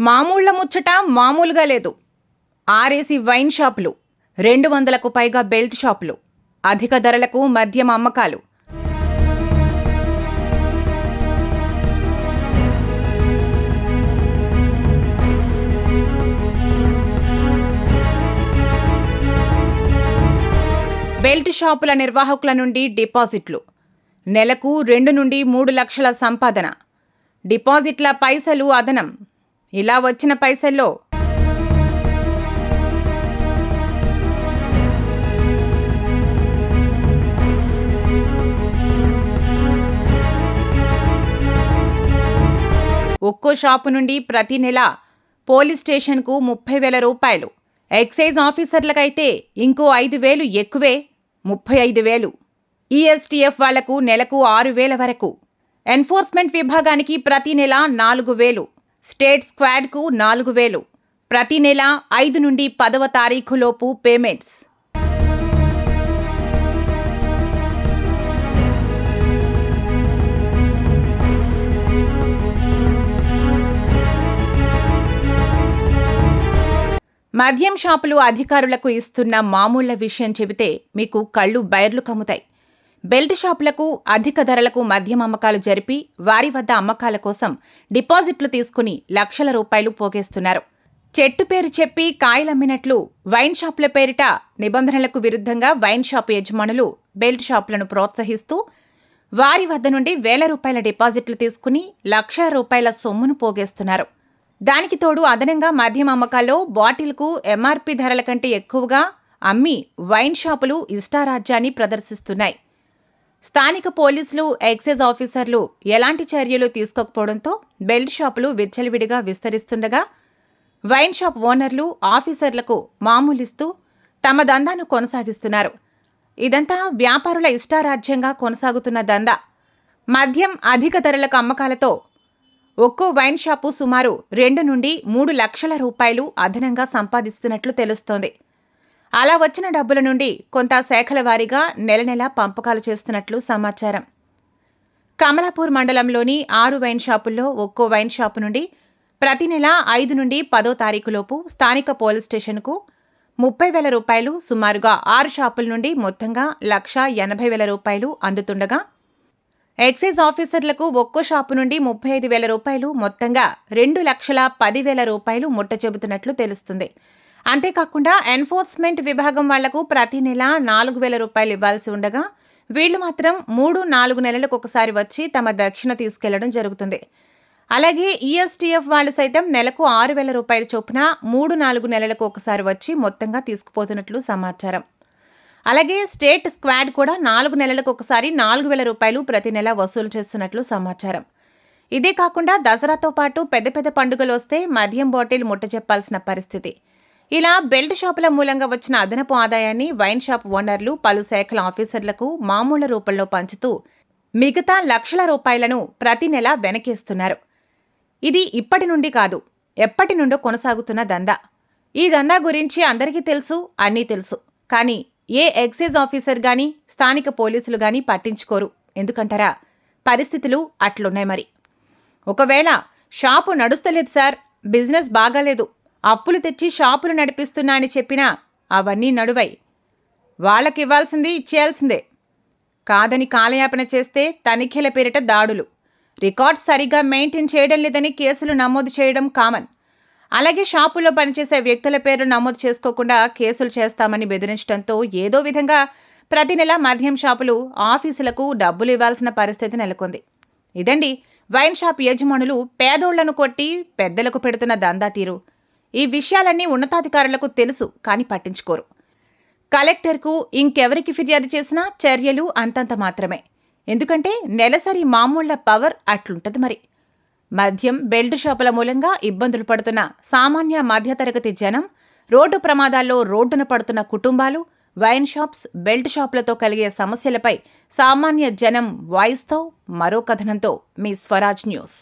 మామూళ్ళ ముచ్చట మామూలుగా లేదు. ఆరేసి వైన్ షాపులు రెండు వందలకు పైగా బెల్ట్ షాపులు అధిక ధరలకు మద్యం అమ్మకాలు. బెల్ట్ షాపుల నిర్వాహకుల నుండి డిపాజిట్లు. నెలకు రెండు నుండి మూడు లక్షల సంపాదన. డిపాజిట్ల పైసలు అదనం. ఇలా వచ్చిన పైసల్లో. ఒక్కో షాపు నుండి ప్రతి నెల పోలీస్ స్టేషన్కు ముప్పై వేల రూపాయలు. ఎక్సైజ్ ఆఫీసర్లకైతే ఇంకో ఐదు వేలు ఎక్కువే ముప్పై ఐదు వేలు. ఈఎస్టీఎఫ్ వాళ్ళకు నెలకు ఆరు వేల వరకు. ఎన్ఫోర్స్మెంట్ విభాగానికి ప్రతి నెల నాలుగు వేలు. స్టేట్ స్క్వాడ్కు నాలుగు వేలు. ప్రతి నెల ఐదు నుండి పదవ తారీఖులోపు పేమెంట్స్. మద్యం షాపులు అధికారులకు ఇస్తున్న మామూళ్ళ విషయం చెబితే మీకు కళ్ళు బైర్లు కమ్ముతాయి. బెల్ట్ షాపులకు అధిక ధరలకు మద్యం అమ్మకాలు జరిపి వారి వద్ద అమ్మకాల కోసం డిపాజిట్లు తీసుకుని లక్షల రూపాయలు పోగేస్తున్నారు. చెట్టు పేరు చెప్పి కాయలమ్మినట్లు వైన్ షాపుల పేరిట నిబంధనలకు విరుద్ధంగా వైన్ షాపు యజమానులు బెల్ట్ షాపులను ప్రోత్సహిస్తూ వారి వద్ద నుండి వేల రూపాయల డిపాజిట్లు తీసుకుని లక్ష రూపాయల సొమ్మును పోగేస్తున్నారు. దానికి తోడు అదనంగా మద్యం అమ్మకాల్లో బాటిల్కు ఎంఆర్పి ధరల కంటే ఎక్కువగా అమ్మి వైన్ షాపులు ఇష్టారాజ్యాన్ని ప్రదర్శిస్తున్నాయి. స్థానిక పోలీసులు ఎక్సైజ్ ఆఫీసర్లు ఎలాంటి చర్యలు తీసుకోకపోవడంతో బెల్ట్ షాపులు విచ్చలవిడిగా విస్తరిస్తుండగా వైన్ షాప్ ఓనర్లు ఆఫీసర్లకు మామూలిస్తూ తమ దందాను కొనసాగిస్తున్నారు. ఇదంతా వ్యాపారుల ఇష్టారాజ్యంగా కొనసాగుతున్న దందా. మద్యం అధిక ధరలకు అమ్మకాలతో ఒక్కో వైన్ షాపు సుమారు రెండు నుండి మూడు లక్షల రూపాయలు అదనంగా సంపాదిస్తున్నట్లు తెలుస్తోంది. అలా వచ్చిన డబ్బుల నుండి కొంత శాఖల వారీగా నెల నెల పంపకాలు చేస్తున్నట్లు సమాచారం. కమలాపూర్ మండలంలోని ఆరు వైన్ షాపుల్లో ఒక్కో వైన్ షాపు నుండి ప్రతి నెల ఐదు నుండి పదో తారీఖులోపు స్థానిక పోలీస్ స్టేషన్కు ముప్పై వేల రూపాయలు సుమారుగా ఆరు షాపుల నుండి మొత్తంగా లక్ష ఎనభై వేల రూపాయలు అందుతుండగా ఎక్సైజ్ ఆఫీసర్లకు ఒక్కో షాపు నుండి ముప్పై ఐదు వేల రూపాయలు మొత్తంగా రెండు లక్షల పదివేల రూపాయలు ముట్ట చెబుతున్నట్లు తెలుస్తుంది. అంతేకాకుండా ఎన్ఫోర్స్మెంట్ విభాగం వాళ్ళకు ప్రతి నెల నాలుగు వేల రూపాయలు ఇవ్వాల్సి ఉండగా వీళ్ళు మాత్రం మూడు నాలుగు నెలలకు ఒకసారి వచ్చి తమ దక్షిణ తీసుకెళ్ళడం జరుగుతుంది. అలాగే ఈఎస్టీఎఫ్ వాళ్ళు సైతం నెలకు ఆరు వేల రూపాయల చొప్పున మూడు నాలుగు నెలలకు ఒకసారి వచ్చి మొత్తంగా తీసుకుపోతున్నట్లు సమాచారం. అలాగే స్టేట్ స్క్వాడ్ కూడా నాలుగు నెలలకు ఒకసారి నాలుగు వేల రూపాయలు ప్రతి నెల వసూలు చేస్తున్నట్లు సమాచారం. ఇదే కాకుండా దసరాతో పాటు పెద్ద పెద్ద పండుగలు వస్తే మద్యం బాటిల్ ముట్ట చెప్పాల్సిన పరిస్థితి. ఇలా బెల్ట్ షాపుల మూలంగా వచ్చిన అదనపు ఆదాయాన్ని వైన్ షాప్ ఓనర్లు పలు శాఖల ఆఫీసర్లకు మామూలు రూపంలో పంచుతూ మిగతా లక్షల రూపాయలను ప్రతి నెల వెనకేస్తున్నారు. ఇది ఇప్పటి నుండి కాదు ఎప్పటి నుండో కొనసాగుతున్న దందా. ఈ దందా గురించి అందరికీ తెలుసు అన్నీ తెలుసు. కానీ ఏ ఎక్సైజ్ ఆఫీసర్ కానీ స్థానిక పోలీసులు కానీ పట్టించుకోరు. ఎందుకంటారా? పరిస్థితులు అట్లున్నాయి మరి. ఒకవేళ షాపు నడుస్తలేదు సార్ బిజినెస్ బాగాలేదు అప్పులు తెచ్చి షాపులు నడిపిస్తున్నా అని చెప్పినా అవన్నీ నడువై. వాళ్ళకివ్వాల్సింది ఇచ్చేయాల్సిందే. కాదని కాలయాపన చేస్తే తనిఖీల పేరిట దాడులు. రికార్డ్స్ సరిగ్గా మెయింటైన్ చేయడం లేదని కేసులు నమోదు చేయడం కామన్. అలాగే షాపుల్లో పనిచేసే వ్యక్తుల పేరు నమోదు చేసుకోకుండా కేసులు చేస్తామని బెదిరించడంతో ఏదో విధంగా ప్రతి నెల మద్యం షాపులు ఆఫీసులకు డబ్బులు ఇవ్వాల్సిన పరిస్థితి నెలకొంది. ఇదండి వైన్ షాప్ యజమానులు పేదోళ్ళను కొట్టి పెద్దలకు పెడుతున్న దందా తీరు. ఈ విషయాలన్నీ ఉన్నతాధికారులకు తెలుసు కానీ పట్టించుకోరు. కలెక్టర్కు ఇంకెవరికి ఫిర్యాదు చేసినా చర్యలు అంతంత మాత్రమే. ఎందుకంటే నెలసరి మామూళ్ళ పవర్ అట్లుంటది మరి. మద్యం బెల్ట్ షాపుల మూలంగా ఇబ్బందులు పడుతున్న సామాన్య మధ్యతరగతి జనం రోడ్డు ప్రమాదాల్లో రోడ్డున పడుతున్న కుటుంబాలు వైన్ షాప్స్ బెల్ట్ షాపులతో కలిగే సమస్యలపై సామాన్య జనం వాయిస్తో మరో కథనంతో మీ స్వరాజ్ న్యూస్.